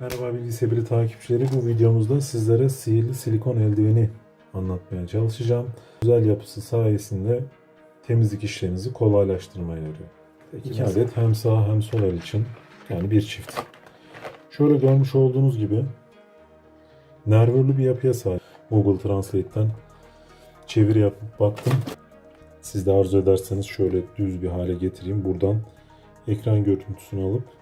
Merhaba bilgisayarı takipçileri. Bu videomuzda sizlere sihirli silikon eldiveni anlatmaya çalışacağım. Güzel yapısı sayesinde temizlik işlerinizi kolaylaştırmaya yarıyor. İki adet hem sağ hem sol el için yani bir çift. Şöyle görmüş olduğunuz gibi nervürlü bir yapıya sahip. Google Translate'ten çeviri yapıp baktım. Siz de arzu ederseniz şöyle düz bir hale getireyim. Buradan ekran görüntüsünü alıp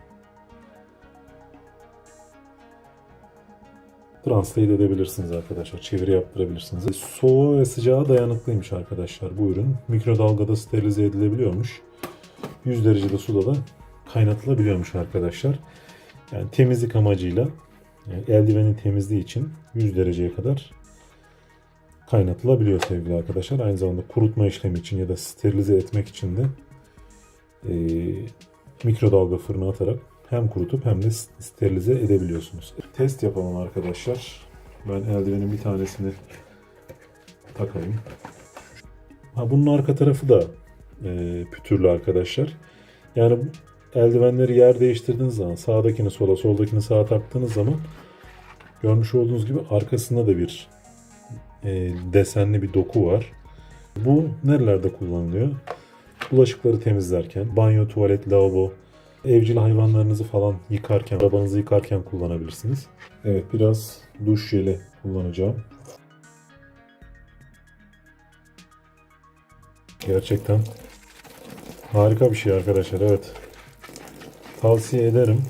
translate edebilirsiniz arkadaşlar. Çeviri yaptırabilirsiniz. Soğuğa ve sıcağa dayanıklıymış arkadaşlar bu ürün. Mikrodalgada sterilize edilebiliyormuş. 100 derecede suda da kaynatılabiliyormuş arkadaşlar. Yani temizlik amacıyla yani eldivenin temizliği için 100 dereceye kadar kaynatılabiliyor sevgili arkadaşlar. Aynı zamanda kurutma işlemi için ya da sterilize etmek için de e, mikrodalga fırına atarak hem kurutup hem de sterilize edebiliyorsunuz. Test yapalım arkadaşlar. Ben eldivenin bir tanesini takayım. Ha, bunun arka tarafı da e, pütürlü arkadaşlar. Yani eldivenleri yer değiştirdiğiniz zaman sağdakini sola soldakini sağa taktığınız zaman görmüş olduğunuz gibi arkasında da bir e, desenli bir doku var. Bu nerelerde kullanılıyor? Bulaşıkları temizlerken, banyo, tuvalet, lavabo, evcil hayvanlarınızı falan yıkarken, arabanızı yıkarken kullanabilirsiniz. Evet biraz duş jeli kullanacağım. Gerçekten harika bir şey arkadaşlar. Evet. Tavsiye ederim.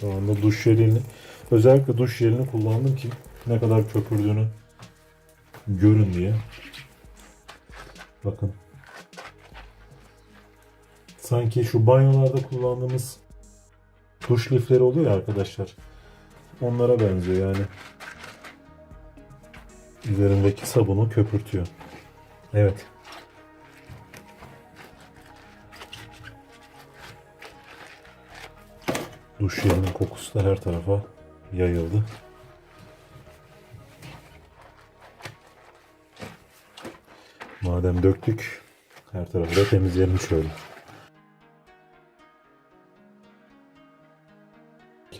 Şu anda duş jelini özellikle duş jelini kullandım ki ne kadar köpürdüğünü görün diye. Bakın. Sanki şu banyolarda kullandığımız duş lifleri oluyor ya arkadaşlar. Onlara benziyor yani. Üzerindeki sabunu köpürtüyor. Evet. Duş jelinin kokusu da her tarafa yayıldı. Madem döktük, her tarafı da temizleyelim şöyle.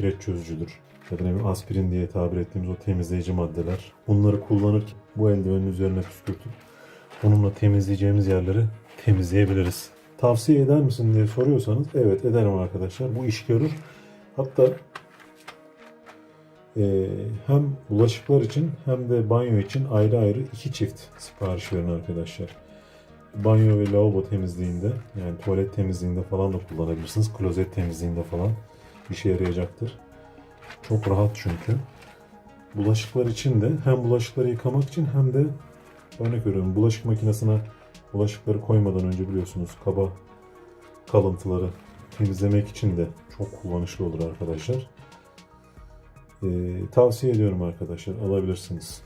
Kireç çözücüdür. Ya da ne aspirin diye tabir ettiğimiz o temizleyici maddeler. Bunları kullanırken bu eldivenin üzerine püskürtüp onunla temizleyeceğimiz yerleri temizleyebiliriz. Tavsiye eder misin diye soruyorsanız evet ederim arkadaşlar. Bu iş görür. Hatta ee, hem bulaşıklar için hem de banyo için ayrı ayrı iki çift sipariş verin arkadaşlar. Banyo ve lavabo temizliğinde yani tuvalet temizliğinde falan da kullanabilirsiniz. Klozet temizliğinde falan işe yarayacaktır. Çok rahat çünkü. Bulaşıklar için de hem bulaşıkları yıkamak için hem de örnek veriyorum bulaşık makinesine bulaşıkları koymadan önce biliyorsunuz kaba kalıntıları temizlemek için de çok kullanışlı olur arkadaşlar. Ee, tavsiye ediyorum arkadaşlar. Alabilirsiniz.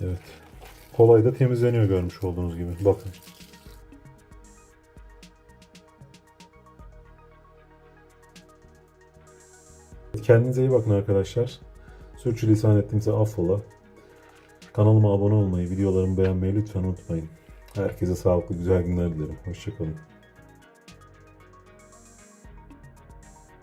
Evet. Kolay da temizleniyor görmüş olduğunuz gibi. Bakın. Kendinize iyi bakın arkadaşlar. Sürçülisan ettiğimize affola. Kanalıma abone olmayı, videolarımı beğenmeyi lütfen unutmayın. Herkese sağlıklı güzel günler dilerim. Hoşçakalın.